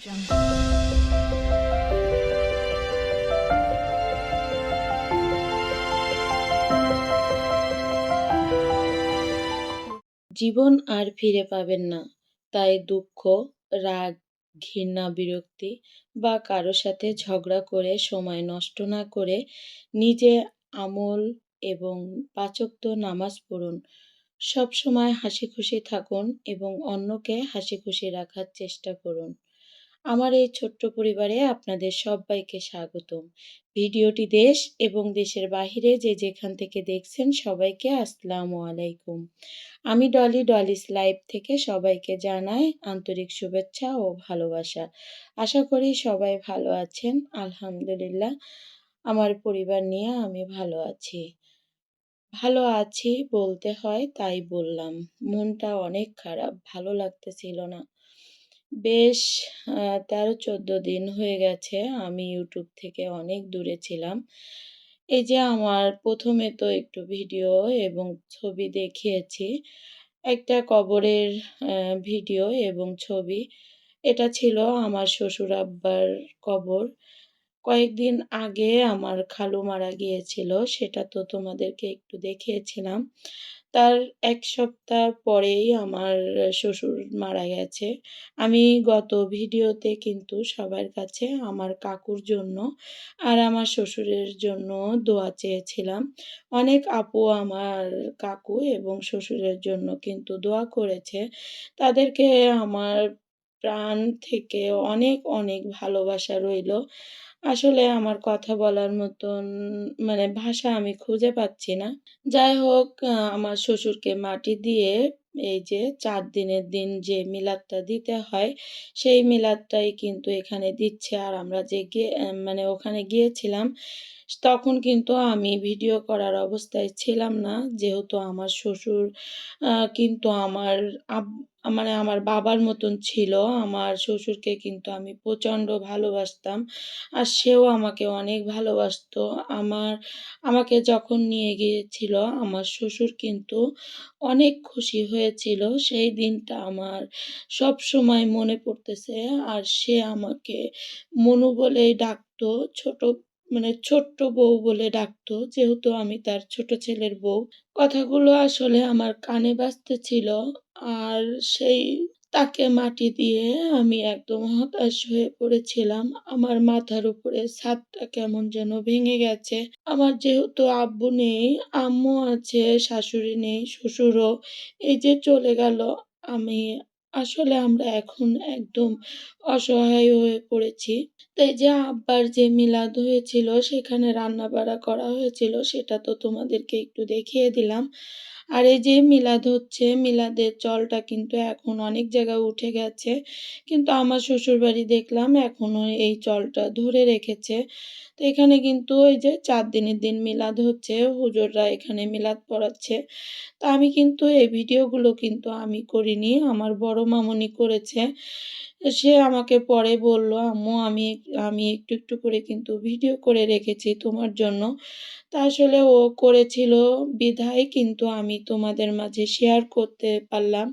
জীবন আর ফিরে পাবেন না। তাই দুঃখ, রাগ, ঘৃণা, বিরক্তি বা কারও সাথে ঝগড়া করে সময় নষ্ট না করে নিজে আমল এবং পাঁচ ওয়াক্ত নামাজ পড়ুন। সবসময় হাসি খুশি থাকুন এবং অন্যকে হাসি খুশি রাখার চেষ্টা করুন। আমার এই ছোট্ট পরিবারে আপনাদের সব্বাইকে স্বাগতম। ভিডিওটি দেশ এবং দেশের বাহিরে যে যেখান থেকে দেখছেন সবাইকে আসসালামু আলাইকুম। আমি ডলি ডলিস লাইভ থেকে সবাইকে জানাই আন্তরিক শুভেচ্ছা ও ভালোবাসা। আশা করি সবাই ভালো আছেন। আলহামদুলিল্লাহ আমার পরিবার নিয়ে আমি ভালো আছি। ভালো আছি বলতে হয় তাই বললাম। মনটা অনেক খারাপ, ভালো লাগতেছিল না। বেশ তেরো ১৩-১৪ দিন হয়ে গেছে আমি ইউটিউব থেকে অনেক দূরে ছিলাম। এই যে আমার প্রথমে তো একটু ভিডিও এবং ছবি দেখিয়েছি। একটা কবরের ভিডিও এবং ছবি। এটা ছিল আমার শ্বশুর আব্বার কবর। কয়েকদিন আগে আমার খালু মারা গিয়েছিল, সেটা তো তোমাদেরকে একটু দেখিয়েছিলাম। তার এক সপ্তাহ পরেই আমার শ্বশুর মারা গেছে। আমি গত ভিডিওতে কিন্তু সবার কাছে আমার কাকুর জন্য আর আমার শ্বশুরের জন্য দোয়া চেয়েছিলাম। অনেক আপু আমার কাকু এবং শ্বশুরের জন্য কিন্তু দোয়া করেছে। তাদেরকে আমার প্রাণ থেকে অনেক, অনেক ভালোবাসা রইল। আসলে আমার কথা বলার মতন মানে ভাষা আমি খুঁজে পাচ্ছি না। যাই হোক আমার শ্বশুরকে মাটি দিয়ে এই যে চার দিনের দিন যে মিলাদটা দিতে হয়, সেই মিলাদটাই কিন্তু এখানে দিচ্ছে। আর আমরা যে গিয়ে মানে ওখানে গিয়েছিলাম তখন কিন্তু আমি ভিডিও করার অবস্থায় ছিলাম না। যেহেতু আমার শ্বশুর কিন্তু আমার মানে আমার বাবার মতন ছিল। আমার শ্বশুরকে কিন্তু আমি প্রচণ্ড ভালোবাসতাম। আর সেও আমাকে অনেক ভালোবাসতো। আমার, আমাকে যখন নিয়ে গিয়েছিল, আমার শ্বশুর কিন্তু অনেক খুশি হয়েছিল। সেই দিনটা আমার সব সময় মনে পড়তেছে। আর সে আমাকে মনু বলেই ডাকতো। ছোট মানে ছোট্ট বউ বলে ডাকতো। যেহেতু আমি তার ছোট ছেলের বউ। কথাগুলো আসলে আমার কানে বাজতেছিল। আর সেই তাকে মাটি দিয়ে আমি একদম হতাশ হয়ে পড়েছিলাম। আমার মাথার উপরে ছাদটা কেমন যেন ভেঙে গেছে। আমার যেহেতু আব্বু নেই, আম্মু আছে, শাশুড়ি নেই, শ্বশুরও এই যে চলে গেল। আমি আসলে আমরা এখন একদম অসহায় হয়ে পড়েছি। এই যে আব্বার যে মিলাদ হয়েছিল সেখানে রান্না-বাড়া করা হয়েছিল সেটা তো তোমাদেরকে একটু দেখিয়ে দিলাম। আর এই যে মিলাদ হচ্ছে, মিলাদের চলটা কিন্তু এখন অনেক জায়গায় উঠে গেছে। কিন্তু আমার শ্বশুরবাড়ি দেখলাম এখনও এই চলটা ধরে রেখেছে। তো এখানে কিন্তু ওই যে চার দিনের দিন মিলাদ হচ্ছে, হুজুররা এখানে মিলাদ পড়াচ্ছে। তো আমি কিন্তু এই ভিডিওগুলো কিন্তু আমি করিনি। আমার বড় মামনি করেছে। সে আমাকে পরে বলল, "আম্মু আমি আমি একটু, একটু করে কিন্তু ভিডিও করে রেখেছি তোমার জন্য।" তো আসলে ও করেছিল বিধায় কিন্তু আমি তোমাদের মাঝে শেয়ার করতে পারলাম।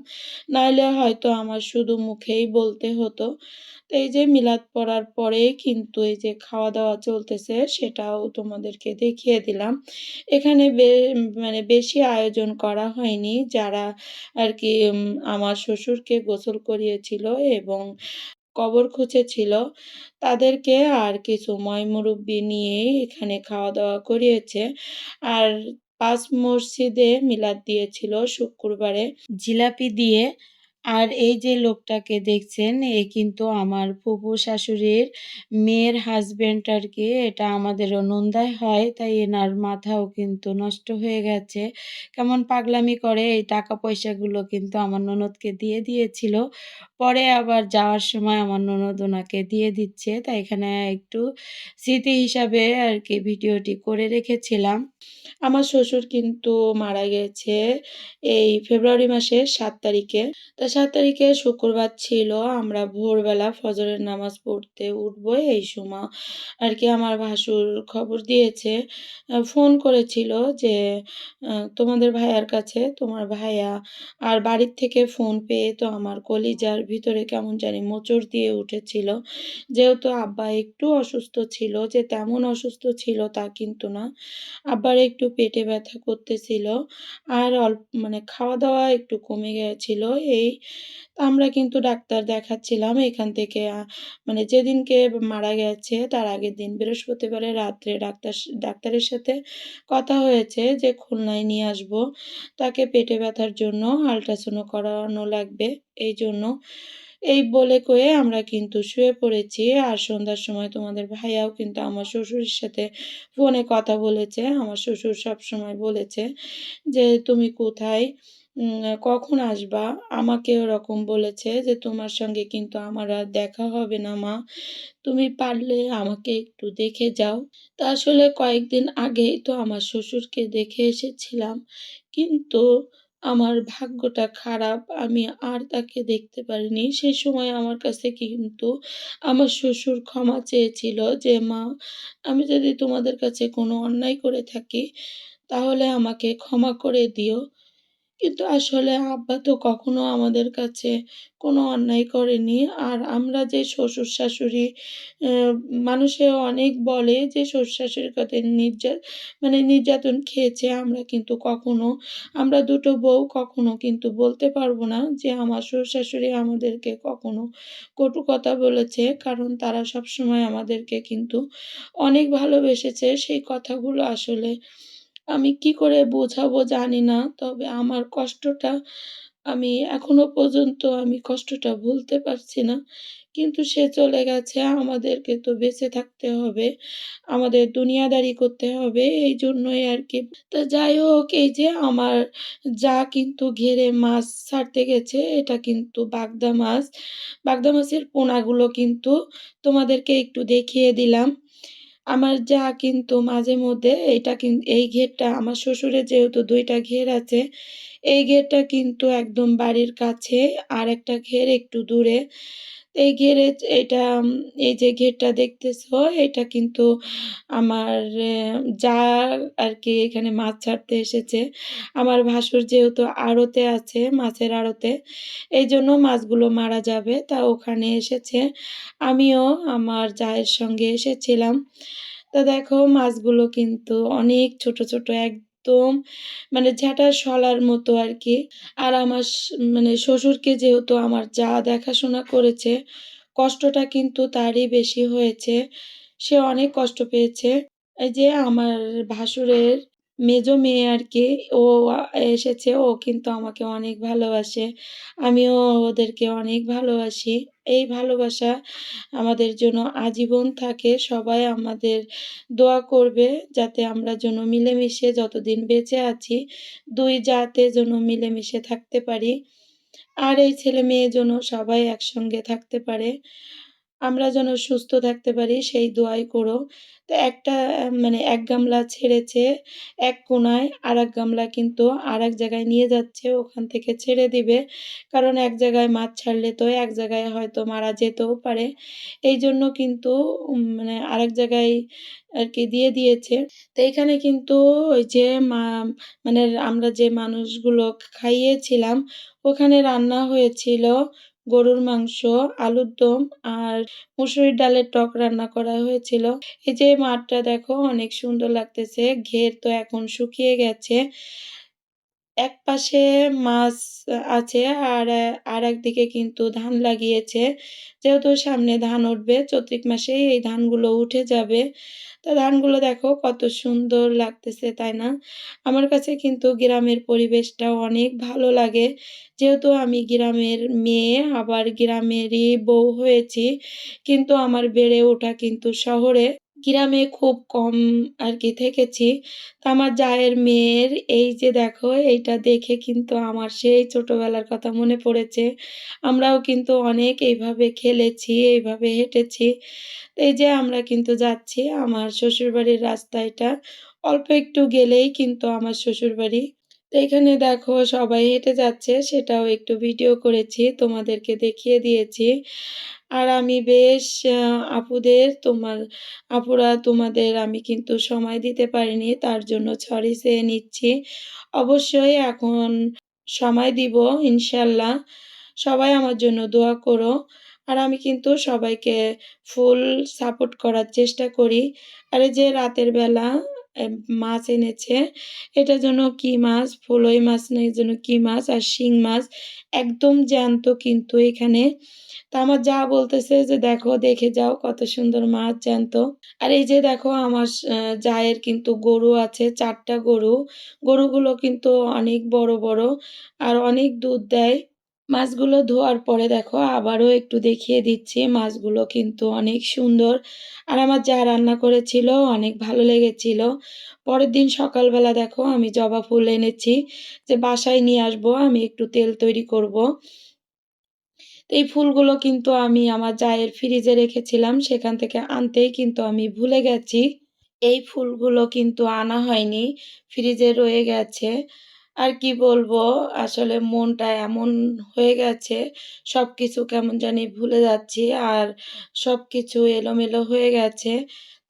নাইলে হয়তো আমার শুধু মুখেই বলতে হতো। তো এই যে মিলাদ পড়ার পরে কিন্তু এই যে খাওয়া-দাওয়া চলতেছে সেটাও তোমাদেরকে দেখিয়ে দিলাম। এখানে মানে বেশি আয়োজন করা হয়নি। যারা আর কি আমার শ্বশুরকে গোসল করিয়েছিল এবং কবর খুঁড়েছিল তাদেরকে আর কিছু ময় মুরব্বি নিয়েই এখানে খাওয়া-দাওয়া করিয়েছে। আর পাঁচ মসজিদে মিলাদ দিয়েছিল শুক্রবারে জিলাপি দিয়ে। আর এই যে লোকটাকে দেখছেন, এ কিন্তু আমার ফুফু শাশুড়ির মেয়ের হাসব্যান্ড আরকি। এটা আমাদেরও নন্দায় হয়। তাই এনার মাথাও কিন্তু নষ্ট হয়ে গেছে। কেমন পাগলামি করে, এই টাকা পয়সাগুলো কিন্তু আমার ননদকে দিয়ে দিয়েছিল। পরে আবার যাওয়ার সময় আমার ননদ ওনাকে দিয়ে দিচ্ছে। তাই এখানে একটু স্মৃতি হিসাবে আর কি ভিডিওটি করে রেখেছিলাম। আমার শ্বশুর কিন্তু মারা গেছে এই ফেব্রুয়ারি মাসের সাত তারিখে। তো ৭ তারিখে শুক্রবার ছিল। আমরা ভোরবেলা ফজরের নামাজ পড়তে উঠবো এই সময় আর কি আমার ভাসুর খবর দিয়েছে। ফোন করেছিল যে, "তোমাদের ভাইয়ার কাছে তোমার ভাইয়া" আর বাড়ির থেকে ফোন পেয়ে তো আমার কলিজার ভিতরে কেমন জানি মোচড় দিয়ে উঠেছিল। যেহেতু আব্বা একটু অসুস্থ ছিল, যে তেমন অসুস্থ ছিল তা কিন্তু না। আব্বার একটু পেটে ব্যথা করতেছিল। আর অল্প মানে খাওয়া-দাওয়া একটু কমে গিয়েছিল এই। আমরা কিন্তু ডাক্তার দেখাচ্ছিলাম এখান থেকে মানে যেদিনকে মারা গেছে তার আগের দিন বৃহস্পতিবারে রাত্রে ডাক্তার ডাক্তারের সাথে কথা হয়েছে যে খুলনায় নিয়ে আসব। তাকে পেটে ব্যথার জন্য আল্ট্রাসাউন্ড করানো লাগবে এই জন্য এই বলে কয়ে আমরা কিন্তু শুয়ে পড়েছি। আর সন্ধ্যার সময় তোমাদের ভাইয়াও কিন্তু আমার শ্বশুরের সাথে ফোনে কথা বলেছে। আমার শ্বশুর সবসময় বলেছে যে, "তুমি কোথায়? কখন আসবা?" আমাকে ওরকম বলেছে যে, "তোমার সঙ্গে কিন্তু আমার আর দেখা হবে না মা। তুমি পারলে আমাকে একটু দেখে যাও।" তা আসলে কয়েকদিন আগেই তো আমার শ্বশুরকে দেখে এসেছিলাম। কিন্তু আমার ভাগ্যটা খারাপ। আমি আর তাকে দেখতে পারিনি। সে সময় আমার কাছে কিন্তু আমার শ্বশুর ক্ষমা চেয়েছিল যে, "মা, আমি যদি তোমাদের কাছে কোনো অন্যায় করে থাকি, তাহলে আমাকে ক্ষমা করে দিও।" কিন্তু আসলে আব্বা তো কখনো আমাদের কাছে কোনো অন্যায় করেনি। আর আমরা যে শ্বশুর-শাশুড়ি মানুষে অনেক বলে যে শ্বশুর-শাশুড়ির কথায় নির্যা মানে নির্যাতন খেয়েছে। আমরা কিন্তু কখনো, আমরা দুটো বউ কখনো কিন্তু বলতে পারব না যে আমার শ্বশুর-শাশুড়ি আমাদেরকে কখনো কটু কথা বলেছে। কারণ তারা সবসময় আমাদেরকে কিন্তু অনেক ভালোবেসেছে। সেই কথাগুলো আসলে আমি কি করে বোঝাবো জানি না। তবে আমার কষ্টটা আমি এখনও পর্যন্ত আমি কষ্টটা ভুলতে পারছি না। কিন্তু সে চলে গেছে। আমাদেরকে তো বেঁচে থাকতে হবে। আমাদের দুনিয়াদারি করতে হবে। এই জন্যই আর কি তো যাই হোক, এই যে আমার যা কিন্তু ঘেরে মাছ ছাড়তে গেছে। এটা কিন্তু বাগদা মাছ। বাগদা মাছের পোনাগুলো কিন্তু তোমাদেরকে একটু দেখিয়ে দিলাম। আমার যা কিন্তু মাঝে মধ্যে এটা এই ঘেরটা আমার শ্বশুরের যেহেতু দুইটা ঘের আছে, এই ঘেরটা কিন্তু একদম বাড়ির কাছে, আর একটা ঘের একটু দূরে। এই ঘেরে এটা এই যে ঘেরটা দেখতেছো এটা কিন্তু আমার এ আর কি এখানে মাছ ছাড়তে এসেছে। আমার ভাসুর যেহেতু আড়তে আছে, মাছের আড়তে, এই জন্য মাছগুলো মারা যাবে তা ওখানে এসেছে। আমিও আমার জায়ের সঙ্গে এসেছিলাম। তো দেখো মাছগুলো কিন্তু অনেক ছোট, ছোট একদম মানে ঝাঁটার শলার মতো আর কি আর আমার মানে শ্বশুরকে যেহেতু আমার যা দেখাশোনা করেছে, কষ্টটা কিন্তু তারই বেশি হয়েছে। সে অনেক কষ্ট পেয়েছে। এই যে আমার ভাসুরের মেজো মেয়ে আর কি ও এসেছে। ও কিন্তু আমাকে অনেক ভালোবাসে। আমিও ওদেরকে অনেক ভালোবাসি। এই ভালোবাসা আমাদের জন্য আজীবন থাকে। সবাই আমাদের দোয়া করবে যাতে আমরা যেন মিলেমিশে যতদিন বেঁচে আছি, দুই জাতে যেন মিলেমিশে থাকতে পারি। আর এই ছেলে-মেয়ে যেন সবাই একসঙ্গে থাকতে পারে। আমরা যেন সুস্থ থাকতে পারি সেই দোয়াই করো। তো একটা মানে এক গামলা ছেড়েছে এক কোণায়, আরেক গামলা কিন্তু আর এক জায়গায় নিয়ে যাচ্ছে। ওখান থেকে ছেড়ে দিবে। কারণ এক জায়গায় মাছ ছাড়লে তো এক জায়গায় হয়তো মারা যেতেও পারে। এই জন্য কিন্তু মানে আরেক জায়গায় আর কি দিয়ে দিয়েছে। তো এখানে কিন্তু ওই যে মা মানে আমরা যে মানুষগুলো খাইয়েছিলাম, ওখানে রান্না হয়েছিল গরুর মাংস, আলুর দম আর মুসুরির ডালের টক রান্না করা হয়েছিল। এই যে মাঠটা দেখো অনেক সুন্দর লাগতেছে। ঘের তো এখন শুকিয়ে গেছে। একপাশে মাছ আছে আর আর একদিকে কিন্তু ধান লাগিয়েছে। যেহেতু সামনে ধান উঠবে, চৈত্রিক মাসেই এই ধানগুলো উঠে যাবে। তো ধানগুলো দেখো কত সুন্দর লাগতেছে, তাই না? আমার কাছে কিন্তু গ্রামের পরিবেশটা অনেক ভালো লাগে। যেহেতু আমি গ্রামের মেয়ে, আবার গ্রামেরই বউ হয়েছি। কিন্তু আমার বেড়ে ওঠা কিন্তু শহরে। গ্রামে খুব কম আর কি থেকেছি। তো আমার জায়ের মেয়ের এই যে দেখো এইটা দেখে কিন্তু আমার সেই ছোটবেলার কথা মনে পড়েছে। আমরাও কিন্তু অনেক এইভাবে খেলেছি, এইভাবে হেঁটেছি। এই যে আমরা কিন্তু যাচ্ছি আমার শ্বশুরবাড়ির রাস্তা এটা। অল্প একটু গেলেই কিন্তু আমার শ্বশুরবাড়ি। তো এখানে দেখো সবাই হেঁটে যাচ্ছে, সেটাও একটু ভিডিও করেছি, তোমাদেরকে দেখিয়ে দিয়েছি। আর আমি বেশ আপুদের, তোমার আপুরা তোমাদের আমি কিন্তু সময় দিতে পারিনি, তার জন্য সরি চেয়ে নিচ্ছি। অবশ্যই এখন সময় দিব, ইনশাল্লাহ। সবাই আমার জন্য দোয়া করো। আর আমি কিন্তু সবাইকে ফুল সাপোর্ট করার চেষ্টা করি। আর যে রাতের বেলা মাছ এনেছে। এটার জন্য কি মাছ? ফুলই মাছ না এর জন্য কি মাছ? আর শিং মাছ। একদম জ্যান্ত কিন্তু এখানে। তা আমার যা বলতেছে যে দেখো, দেখে যাও কত সুন্দর মাছ জ্যান্ত। আর এই যে দেখো আমার জায়ের কিন্তু গরু আছে, চারটা গরু। গরুগুলো কিন্তু অনেক বড় বড়। আর অনেক দুধ দেয়। মাছগুলো ধোয়ার পরে দেখো আবারও একটু দেখিয়ে দিচ্ছি, মাছগুলো কিন্তু অনেক সুন্দর। আর আমার যা রান্না করেছিল অনেক ভালো লেগেছিল। পরের দিন সকালবেলা দেখো আমি জবা ফুল এনেছি, যে বাসায় নিয়ে আসব, আমি একটু তেল তৈরি করব। এই ফুলগুলো কিন্তু আমি আমার জায়ের ফ্রিজে রেখেছিলাম, সেখান থেকে আনতেই কিন্তু আমি ভুলে গেছি। এই ফুলগুলো কিন্তু আনা হয়নি, ফ্রিজে রয়ে গেছে। আর কি বলব? আসলে মনটা এমন হয়ে গেছে সব কিছু কেমন জানি ভুলে যাচ্ছি আর সব কিছু এলোমেলো হয়ে গেছে।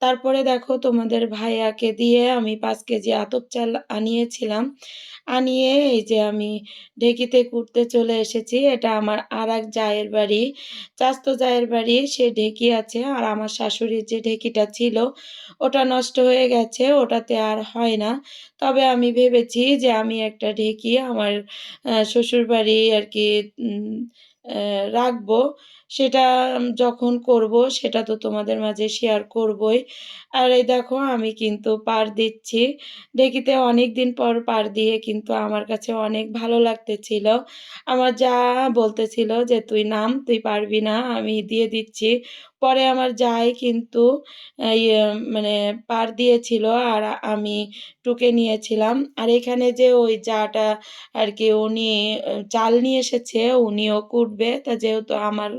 তারপরে দেখো তোমাদের ভাইয়াকে দিয়ে আমি পাঁচ কেজি আতপ চাল আনিয়েছিলাম। আনিয়ে এই যে আমি ঢেকিতে কুটতে চলে এসেছি। এটা আমার আর এক জায়ের বাড়ি। চাস্ত জায়ের বাড়ি সে ঢেকি আছে। আর আমার শাশুড়ির যে ঢেকিটা ছিল ওটা নষ্ট হয়ে গেছে ওটাতে আর হয় না। তবে আমি ভেবেছি যে আমি একটা ঢেকি আমার আহ, শ্বশুরবাড়ি আর কি রাখব। সেটা যখন করব সেটা তো তোমাদের মাঝে শেয়ার করবই। আর এই দেখো আমি কিন্তু পার দিচ্ছি। ঢেকিতে অনেক দিন পর পার দিয়ে কিন্তু আমার কাছে অনেক ভালো লাগতেছিল। আমার যা বলতেছিল যে, তুই নাম, তুই পারবি না, আমি দিয়ে দিচ্ছি। পরে আমার যাই কিন্তু ইয়ে মানে পার দিয়েছিল আর আমি টুকে নিয়েছিলাম। আর এখানে যে ওই যাটা আর কি উনি চাল নিয়ে এসেছে, উনিও কুটবে। তা যেহেতু আমার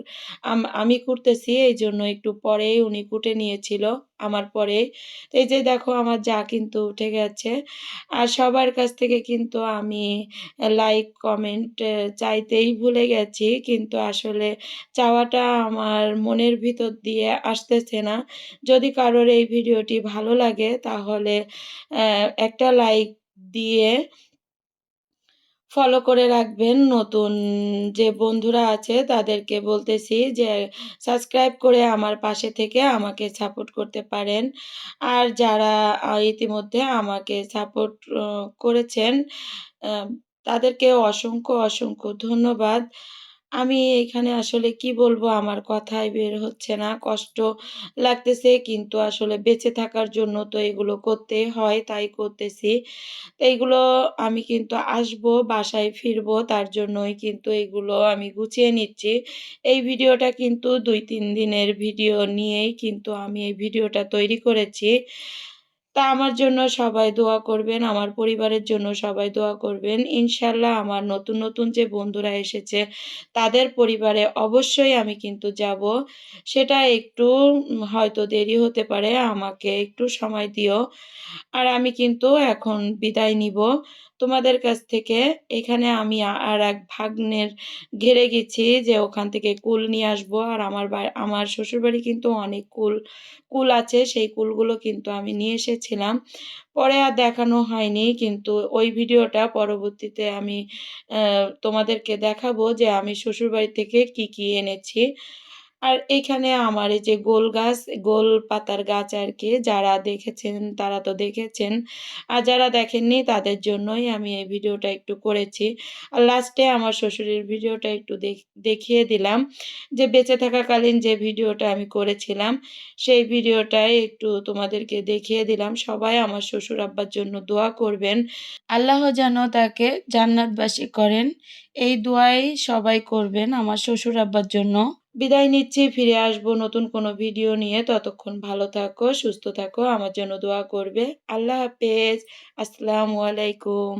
আম- কুটতেছি, এই জন্য একটু পরেই উনি কুটে নিয়েছিল আমার পরেই এই যে দেখো আমার যা কিন্তু উঠে গেছে। আর সবার কাছ থেকে কিন্তু আমি লাইক কমেন্ট চাইতেই ভুলে গেছি। কিন্তু আসলে চাওয়াটা আমার মনের ভিতর দিয়ে আসতেছে না। যদি কারোর এই ভিডিওটি ভালো লাগে তাহলে একটা লাইক দিয়ে ফলো করে রাখবেন। নতুন যে বন্ধুরা আছে, তাদেরকে বলতেছি যে সাবস্ক্রাইব করে আমার পাশে থেকে আমাকে সাপোর্ট করতে পারেন। আর যারা ইতিমধ্যে আমাকে সাপোর্ট করেছেন তাদেরকে অসংখ্য অসংখ্য ধন্যবাদ। আমি এখানে আসলে কি বলব? আমার কথাই বের হচ্ছে না। কষ্ট লাগতেছে কিন্তু আসলে বেঁচে থাকার জন্য তো এগুলো করতে হয়, তাই করতেছি। তো এইগুলো আমি কিন্তু আসব, বাসায় ফিরবো, তার জন্যই কিন্তু এগুলো আমি গুছিয়ে নিচ্ছি। এই ভিডিওটা কিন্তু দুই তিন দিনের ভিডিও নিয়েই কিন্তু আমি এই ভিডিওটা তৈরি করেছি। তা আমার জন্য সবাই দোয়া করবেন, আমার পরিবারের জন্য সবাই দোয়া করবেন। ইনশাল্লাহ আমার নতুন নতুন যে বন্ধুরা এসেছে, তাদের পরিবারে অবশ্যই আমি কিন্তু যাব। সেটা একটু হয়তো দেরি হতে পারে, আমাকে একটু সময় দিও। আর আমি কিন্তু এখন বিদায় নিব। তোমাদের কাছ থেকে এখানে আমি আর এক ভাগ্নের ঘেরে গেছি যে ওখান থেকে কুল নিয়ে আসব। আর আমার আমার শ্বশুরবাড়ি কিন্তু অনেক কুল কুল আছে, সেই কুলগুলো কিন্তু আমি নিয়ে এসেছিলাম। পরে আর দেখানো হয়নি, কিন্তু ওই ভিডিওটা পরবর্তীতে আমি তোমাদেরকে দেখাবো যে আমি শ্বশুরবাড়ি থেকে কি কি এনেছি। আর এখানে আমার এই যে গোল গাছ, গোল পাতার গাছ আর কি যারা দেখেছেন তারা তো দেখেছেন। আর যারা দেখেননি তাদের জন্যই আমি এই ভিডিওটা একটু করেছি। আর লাস্টে আমার শ্বশুরের ভিডিওটা একটু দেখ- দেখিয়ে দিলাম যে বেঁচে থাকাকালীন যে ভিডিওটা আমি করেছিলাম সেই ভিডিওটাই একটু তোমাদেরকে দেখিয়ে দিলাম। সবাই আমার শ্বশুর আব্বার জন্য দোয়া করবেন। আল্লাহ যেন তাকে জান্নাতবাসী করেন। এই দোয়াই সবাই করবেন আমার শ্বশুর আব্বার জন্য। বিদায় নিচ্ছি, ফিরে আসব নতুন কোনো ভিডিও নিয়ে। ততক্ষণ ভালো থাকো, সুস্থ থাকো, আমার জন্য দোয়া করবে। আল্লাহ হাফেজ। আসসালামু আলাইকুম।